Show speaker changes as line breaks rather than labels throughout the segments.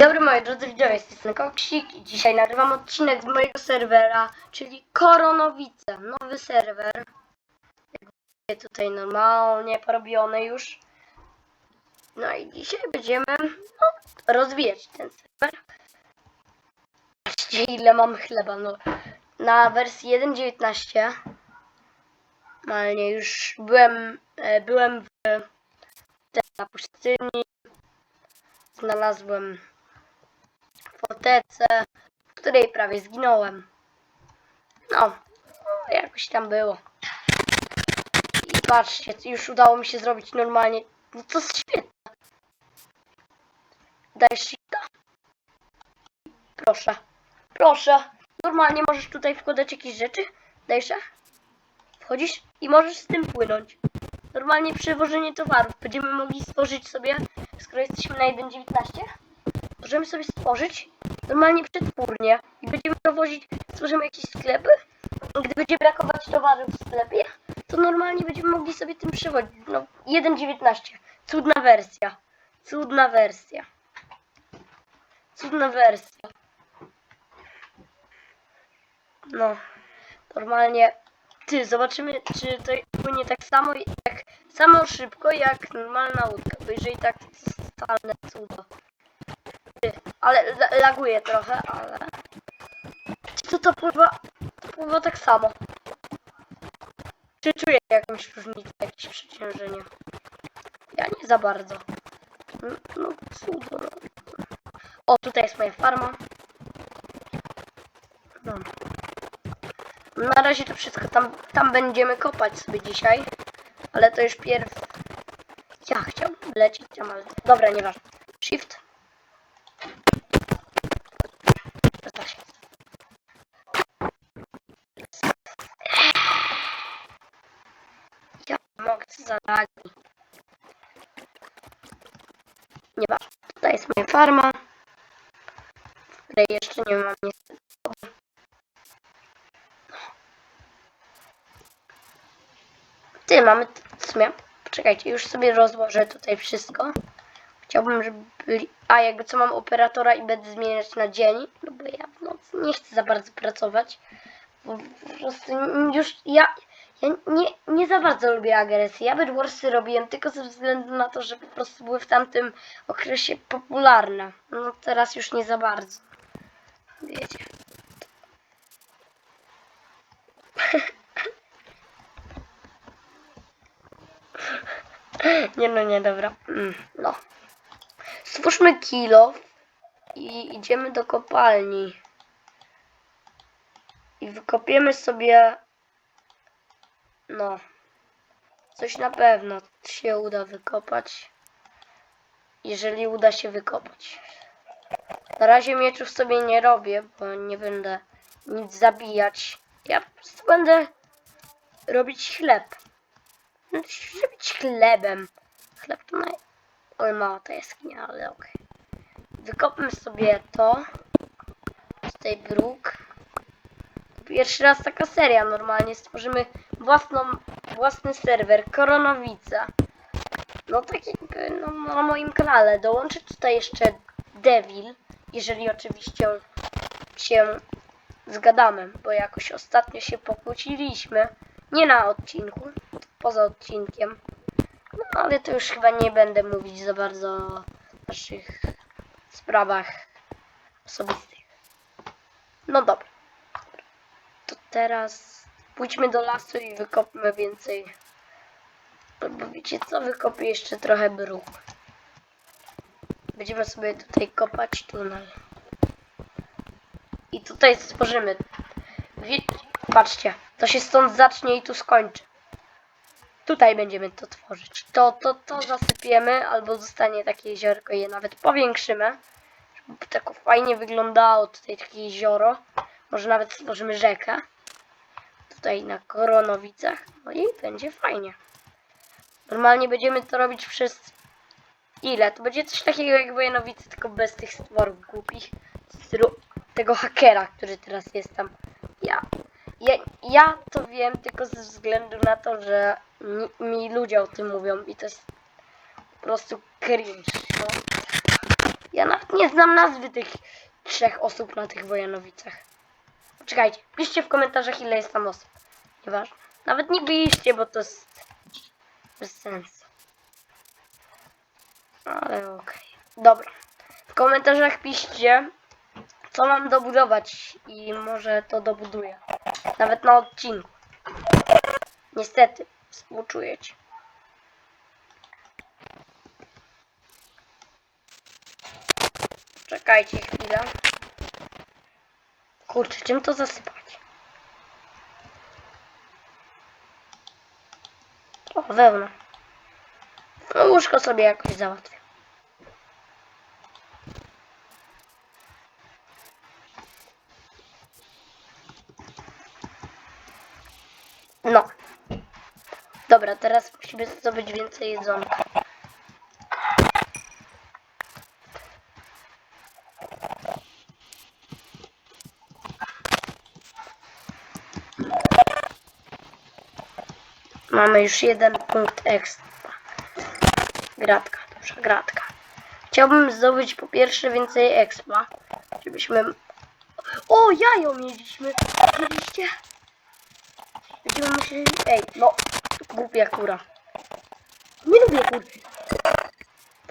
Dobry moi drodzy widzowie, strony Koksik i dzisiaj nagrywam odcinek z mojego serwera, czyli Koronowice, nowy serwer. Jak widzicie tutaj normalnie porobiony już. No i dzisiaj będziemy no, rozwijać ten serwer. Patrzcie ile mam chleba, no. Na wersji 1.19 normalnie już byłem, e, byłem w, na pustyni, znalazłem fortecę, w której prawie zginąłem. No, no, jakoś tam było. I patrzcie, już udało mi się zrobić normalnie. No to jest świetne. Dajesz shifta? Proszę. Proszę. Normalnie możesz tutaj wkładać jakieś rzeczy. Dajesz? Wchodzisz i możesz z tym płynąć. Normalnie przewożenie towarów. Będziemy mogli stworzyć sobie, skoro jesteśmy na 1.19, możemy sobie stworzyć normalnie przetwórnię i będziemy dowozić, stworzymy jakieś sklepy. Gdy będzie brakować towarów w sklepie, to normalnie będziemy mogli sobie tym przewozić. No, 1.19. Cudna wersja. Cudna wersja. Cudna wersja. No, normalnie. Ty, zobaczymy, czy to płynie tak samo, tak samo szybko jak normalna łódka, bo jeżeli tak, to jest totalne cudo. Ale la- laguje trochę, ale... Czy to pływa, pływa tak samo? Czy czuję jakąś różnicę, jakieś przeciążenie? Ja nie za bardzo. No, no cudo, no. O, tutaj jest moja farma. No. Na razie to wszystko. Tam, tam będziemy kopać sobie dzisiaj. Ale to już pierw... Ja chciałbym lecieć tam, ale... Dobra, nieważne. Shift. Mogę co za lagi. Nieważne. Tutaj jest moja farma. Której jeszcze nie mam niestety. Ty, mamy w sumie. Poczekajcie, już sobie rozłożę tutaj wszystko. Chciałbym, żeby byli... A, jakby co mam operatora i będę zmieniać na dzień, no bo ja w nocy nie chcę za bardzo pracować. Po prostu już ja, ja nie, nie za bardzo lubię agresję. Ja Bedwarsy robiłem tylko ze względu na to, że po prostu były w tamtym okresie popularne. No teraz już nie za bardzo. Wiecie. Nie no, nie, dobra. Mm, No. Stwórzmy kilo i idziemy do kopalni. I wykopiemy sobie... No. Coś na pewno się uda wykopać. Jeżeli uda się wykopać. Na razie mieczów sobie nie robię, bo nie będę nic zabijać. Ja po prostu będę robić chleb. Będę się robić chlebem. Chleb to naj... Oj, mała ta jaskinia, ale okej. Wykopmy sobie to. Tutaj bruk. Pierwszy raz taka seria normalnie. Stworzymy własną, własny serwer. Koronowica. No tak jakby no, na moim kanale. Dołączę tutaj jeszcze Devil. Jeżeli oczywiście się zgadamy. Bo jakoś ostatnio się pokłóciliśmy. Nie na odcinku. Poza odcinkiem. No ale to już chyba nie będę mówić za bardzo o naszych sprawach osobistych. No dobra. To teraz pójdźmy do lasu i wykopmy więcej. Bo wiecie co, wykopię jeszcze trochę bruk. Będziemy sobie tutaj kopać tunel. I tutaj stworzymy. Wie... Patrzcie, to się stąd zacznie i tu skończy. Tutaj będziemy to tworzyć. To, to, to zasypiemy, albo zostanie takie jeziorko i je nawet powiększymy. Żeby tak fajnie wyglądało tutaj takie jezioro. Może nawet stworzymy rzekę. Tutaj na Koronowicach. No i będzie fajnie. Normalnie będziemy to robić przez... Ile? To będzie coś takiego jak Wojenowice, tylko bez tych stworów głupich. Tego hakera, który teraz jest tam. Ja ja, ja to wiem tylko ze względu na to, że mi, mi ludzie o tym mówią i to jest po prostu cringe. No. Ja nawet nie znam nazwy tych trzech osób na tych Wojanowicach. Poczekajcie, piszcie w komentarzach ile jest tam osób. Nieważne. Nawet nie piszcie, bo to jest bez sensu. Ale okej. Dobra. W komentarzach piszcie, co mam dobudować i może to dobuduję. Nawet na odcinku. Niestety, współczuję ci. Czekajcie chwilę. Kurczę, czym to zasypać? O, wełna. No, łóżko sobie jakoś załatwię. No. Dobra, teraz musimy zdobyć więcej jedzonka. Mamy już jeden punkt ekstra. Gratka, dobrze, gratka. Chciałbym zdobyć po pierwsze więcej expa, żebyśmy... O, jajo mieliśmy! Widzieliście? Będziemy musieli... Ej, no, głupia kura. Nie lubię kur...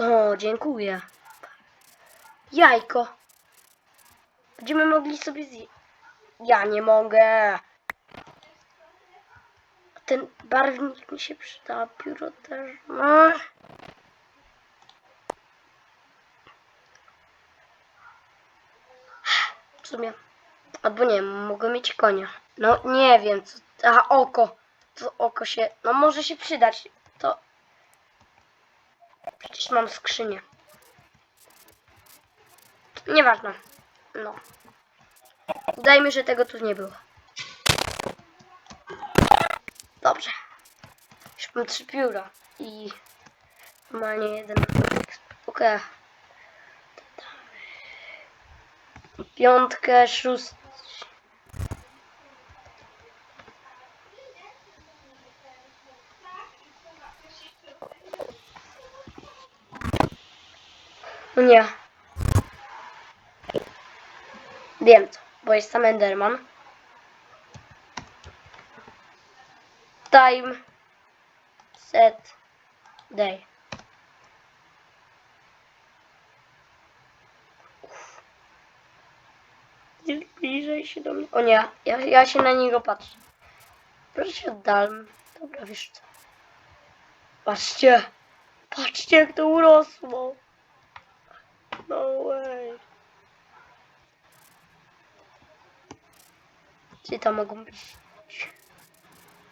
O, dziękuję. Jajko. Będziemy mogli sobie zje... Ja nie mogę. Ten barwnik mi się przyda, pióro też. No. W sumie. Albo nie, mogę mieć konia. No nie wiem, co. Aha, oko. To oko się. No może się przydać. To. Przecież mam skrzynię. Nieważne. No. Udajmy, że tego tu nie było. Dobrze. Już mam trzy pióra i normalnie jeden Okej. Piątkę, szóst... No nie. Wiem co, bo jest sam Enderman. Time set day. Nie zbliżaj się do mnie. O nie, ja, ja się na niego patrzę. Proszę się oddalmy. Dobra, wiesz co. Patrzcie. Patrzcie jak to urosło. No way. Gdzie tam mogą być?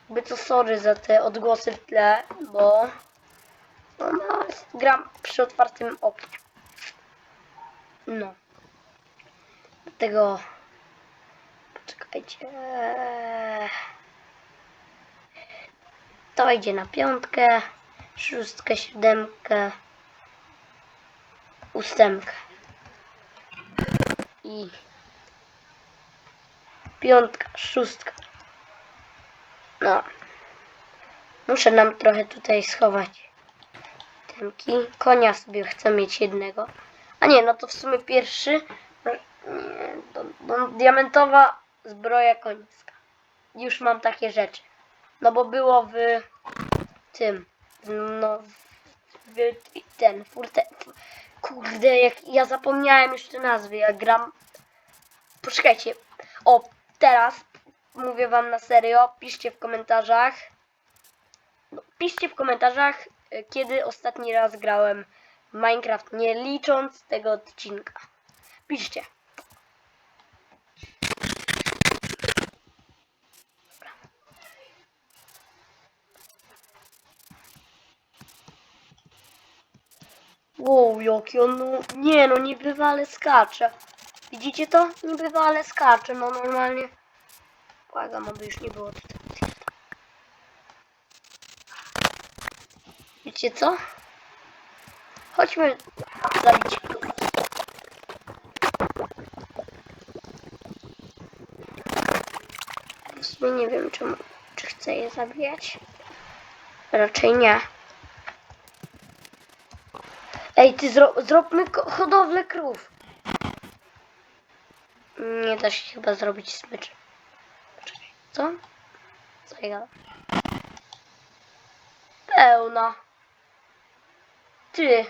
Jakby to sorry za te odgłosy w tle, bo no, no, gram przy otwartym oknie. No. Dlatego poczekajcie. To idzie na piątkę, szóstkę, siódemkę, ósemkę. I piątka, szóstka. No. Muszę nam trochę tutaj schować temki. Konia sobie chcę mieć jednego. A nie, no to w sumie pierwszy. no, Nie, to diamentowa zbroja końska. Już mam takie rzeczy. No bo było w tym. No w ten furte. Kurde, jak ja zapomniałem te nazwy, jak gram. Poczekajcie. O, teraz mówię wam na serio, piszcie w komentarzach. No, piszcie w komentarzach, y, kiedy ostatni raz grałem Minecraft, nie licząc tego odcinka. Piszcie. Wow, jaki on, no, nie no, niebywale skacze. Widzicie to? Niebywale skacze, no normalnie. Błagam, aby już nie było tutaj. Wiecie co? Chodźmy zabić sumie nie wiem, czy, czy chcę je zabijać. Raczej nie. Ej, ty zro zróbmy hodowlę krów. Nie da się chyba zrobić smyczy. Co? Co ja? Pełna. Ty.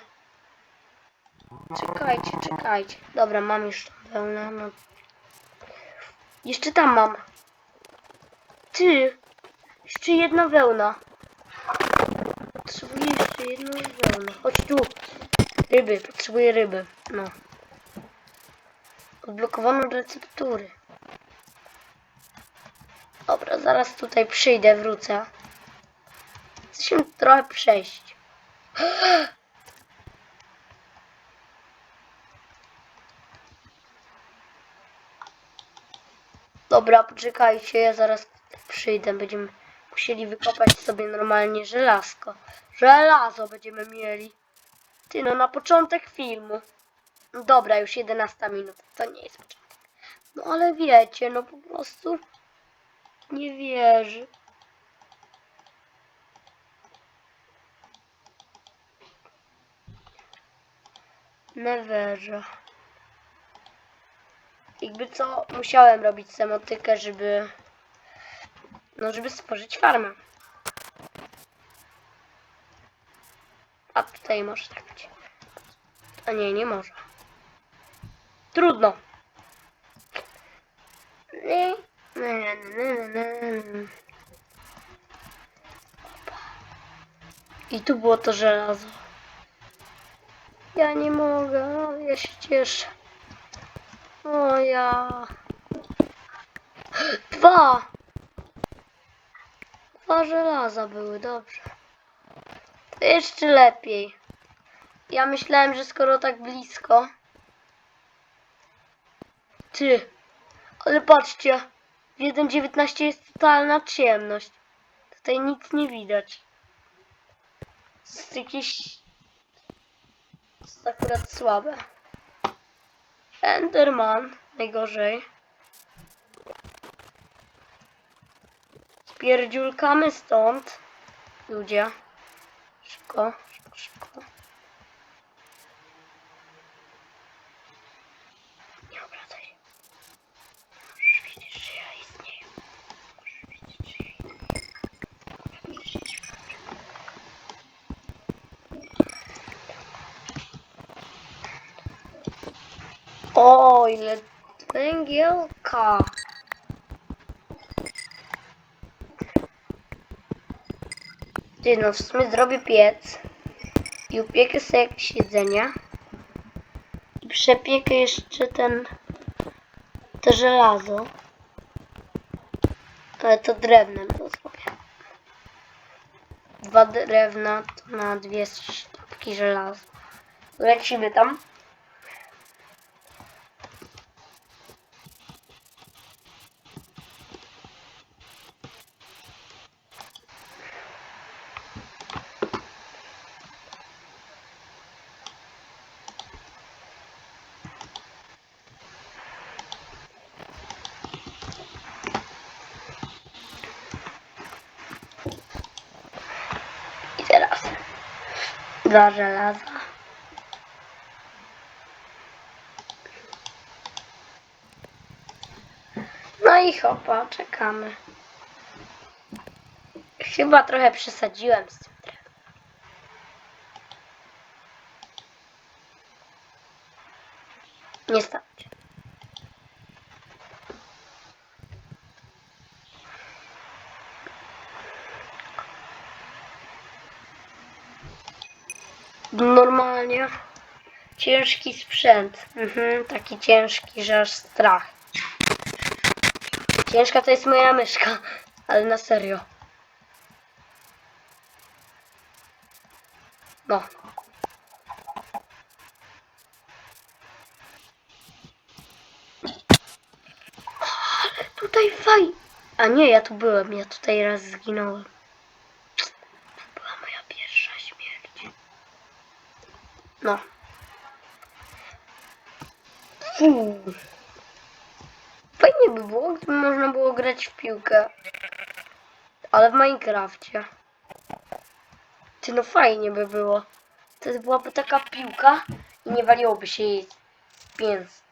Czekajcie, czekajcie. Dobra, mam już wełnę. No. Jeszcze tam mam. Ty. Jeszcze jedna wełna. Potrzebuję jeszcze jedną wełnę. Chodź tu. Ryby, potrzebuję ryby. No. Odblokowano receptury. Dobra, zaraz tutaj przyjdę, wrócę. Chcę się trochę przejść. Dobra, poczekajcie, ja zaraz przyjdę. Będziemy musieli wykopać sobie normalnie żelazko. Żelazo będziemy mieli. Ty, no na początek filmu. Dobra, już 11 minut. To nie jest początek. No ale wiecie, no po prostu nie wierzy. Neverze. Jakby co, musiałem robić semotykę, żeby... No, żeby stworzyć farmę. A tutaj może tak być. A nie, nie może. Trudno. Nie. I tu było to żelazo. Ja nie mogę, ja się cieszę. O ja. Dwa! Dwa żelaza były, dobrze. To jeszcze lepiej. Ja myślałem, że skoro tak blisko. Ty. Ale patrzcie. W 1.19 jest totalna ciemność. Tutaj nic nie widać. Jest jakieś... Jest akurat słabe. Enderman. Najgorzej. Spierdziulkamy stąd. Ludzie. Szybko, szybko, szybko. Nie obracaj się. Możesz wiedzieć, że ja istnieję. Możesz wiedzieć, że ja istnieję. Możesz wiedzieć, że O, ile węgielka. Ty, no w sumie zrobię piec i upiekę sobie jakieś jedzenie. I przepiekę jeszcze ten to żelazo. Ale to drewnem to zrobię. Dwa drewna to na dwie sztabki żelaza. Lecimy tam i teraz dwa żelaza. No i hopa, czekamy. Chyba trochę przesadziłem z tym drewnem. Nie starczy. Normalnie ciężki sprzęt. Mhm, taki ciężki, że aż strach. Ciężka to jest moja myszka, ale na serio. No. Ale tutaj faj. A nie, ja tu byłem, ja tutaj raz zginąłem. To była moja pierwsza śmierć. No. Fajnie by było, gdyby można było grać w piłkę. Ale w Minecrafcie. Ty no fajnie by było. to byłaby taka piłka i nie waliłoby się jej pięst.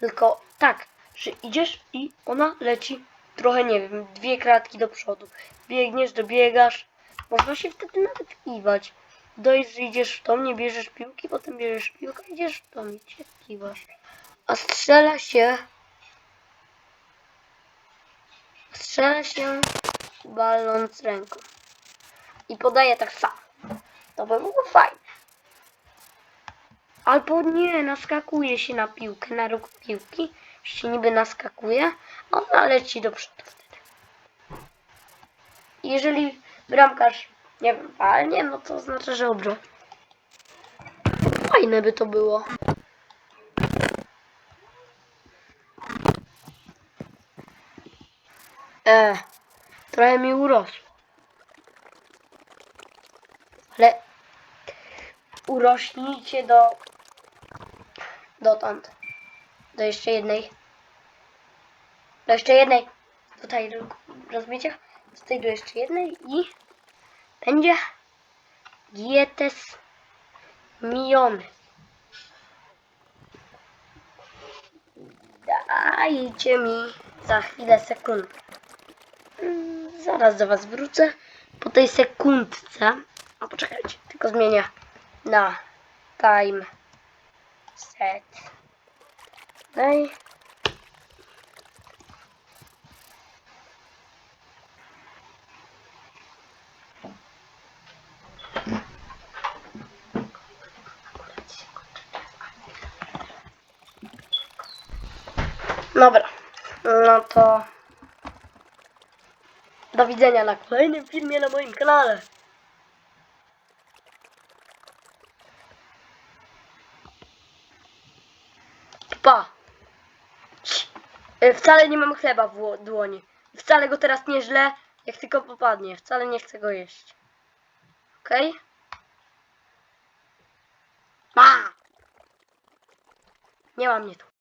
Tylko tak, że idziesz i ona leci trochę, nie wiem, dwie kratki do przodu. Biegniesz, dobiegasz. Można się wtedy nawet kiwać. Dojść, że idziesz w tom, nie bierzesz piłki, potem bierzesz piłkę, idziesz w tom i cię kiwasz. A strzela się... Strzela się baląc ręką. I podaje tak samo. To by było fajne. Albo nie, naskakuje się na piłkę, na róg piłki. Się niby naskakuje, a ona leci do przodu wtedy. Jeżeli bramkarz, nie wiem, palnie, no to znaczy, że obrał. Fajne by to było. E, trochę mi urosło. Ale urośnijcie do dotąd. Do jeszcze jednej. Do jeszcze jednej. Tutaj rozumiecie? Tutaj do jeszcze jednej i będzie Gietes Miony. Dajcie mi za chwilę sekund. Zaraz do was wrócę. Po tej sekundce. A poczekajcie, tylko zmienię na time set. Daj. Dobra, no to do widzenia na kolejnym filmie na moim kanale. Pa! Y, Wcale nie mam chleba w ło- dłoni. Wcale go teraz nie źle, jak tylko popadnie. Wcale nie chcę go jeść. Okej? Pa! Nie ma mnie tu.